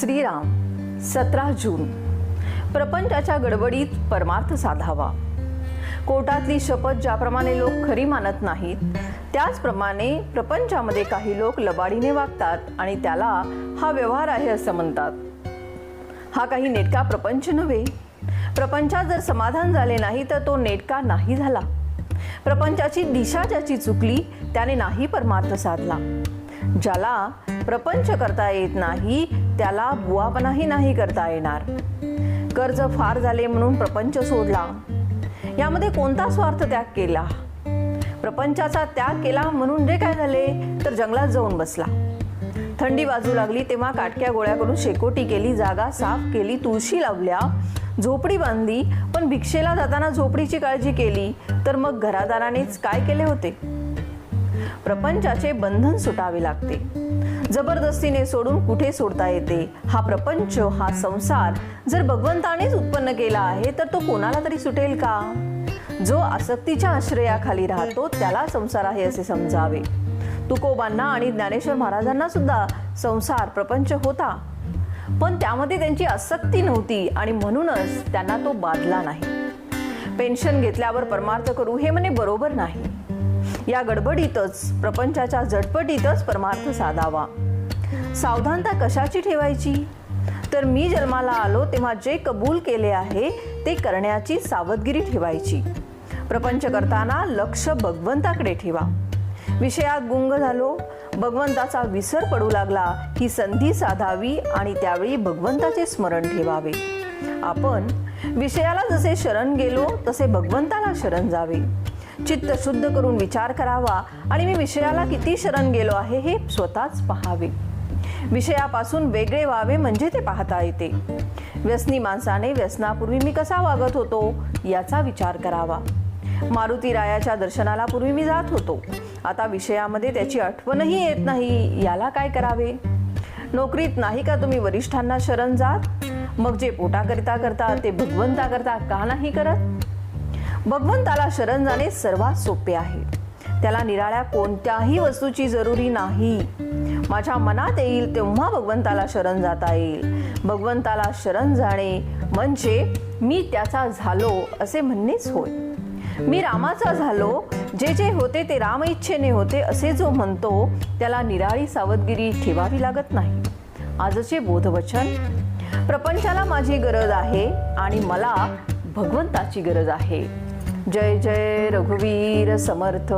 श्रीराम सतरा जून. प्रपंचाच्या गडबडीत परमार्थ साधावा. कोर्टातली शपथ ज्याप्रमाणे लोक खरी मानत नाहीत त्याचप्रमाणे प्रपंचामध्ये काही लोक लबाडीने वागतात आणि त्याला हा व्यवहार आहे असं म्हणतात. हा काही नेटका प्रपंच नव्हे. प्रपंचात जर समाधान झाले नाही तर तो नेटका नाही झाला. प्रपंचाची दिशा ज्याची चुकली त्याने नाही परमार्थ साधला. ज्याला प्रपंच करता येत नाही त्याला बुवापणाही नाही करता येणार. कर्ज फार झाले म्हणून प्रपंच सोडला. यामध्ये कोणता स्वार्थ त्याग केला? प्रपंचाचा त्याग केला म्हणून जे काय झाले तर जंगलात जाऊन बसला. थंडी वाजू लागली तेव्हा काटक्या गोळ्या करून शेकोटी केली जागा साफ केली तुळशी लावल्या झोपडी बांधली. पण भिक्षेला जाताना झोपडीची काळजी केली तर मग घरादारानेच काय केले होते? प्रपंचाचे बंधन सुटावे लागते. जबरदस्तीने सोडून कुठे सोडता येते? हा प्रपंच हा संसार जर भगवंतानेच उत्पन्न केला आहे तर तो कोणाला तरी सुटेल का? जो आसक्तीच्या आश्रयाखाली राहतो त्याला संसार आहे असे समजावे. तुकोबांना आणि ज्ञानेश्वर महाराजांना सुद्धा संसार प्रपंच होता. पण त्यामध्ये त्यांची आसक्ती नव्हती आणि म्हणूनच त्यांना तो बाधला नाही. पेन्शन घेतल्यावर परमार्थ करू हे म्हणे बरोबर नाही. या गडबडीतच प्रपंचाच्या झटपटीतच परमार्थ साधावा. सावधानता कशाची ठेवायची? तर मी जन्माला आलो तेव्हा जे कबूल केले आहे ते करण्याची सावधगिरी ठेवायची. प्रपंच करताना लक्ष भगवंताकडे ठेवा. विषयात गुंग झालो भगवंताचा विसर पडू लागला ही संधी साधावी आणि त्यावेळी भगवंताचे स्मरण ठेवावे. आपण विषयाला जसे शरण गेलो तसे भगवंताला शरण जावे. चित्त शुद्ध करून विचार करावा आणि मी विषयाला किती शरण गेलो आहे हे स्वतःच पहावे. विषयापासून वेगळे व्हावे म्हणजे ते पाहता येते. व्यसनी माणसाने व्यसनापूर्वी मी कसा वागत होतो याचा विचार करावा. मारुती रायाच्या दर्शनाला पूर्वी मी जात होतो. आता विषयामध्ये त्याची आठवणही येत नाही याला काय करावे? नोकरीत नाही का तुम्ही वरिष्ठांना शरण जात? मग जे पोटाकरिता करता ते भगवंता करता का नाही करत? भगवंताला शरण जाणे सर्वात सोपे आहे. त्याला निराळ्या कोणत्याही वस्तूची जरुरी नाही. माझ्या मनात येईल तेव्हा भगवंताला शरण जाता येईल. भगवंताला शरण जाणे म्हणजे मी त्याचा झालो असे म्हणणेच होय. मी रामाचा झालो जे जे होते ते राम इच्छेने होते असे जो म्हणतो त्याला निराळी सावधगिरी ठेवावी लागत नाही. आजचे बोधवचन प्रपंचाला माझी गरज आहे आणि मला भगवंताची गरज आहे. जय जय रघुवीर समर्थ.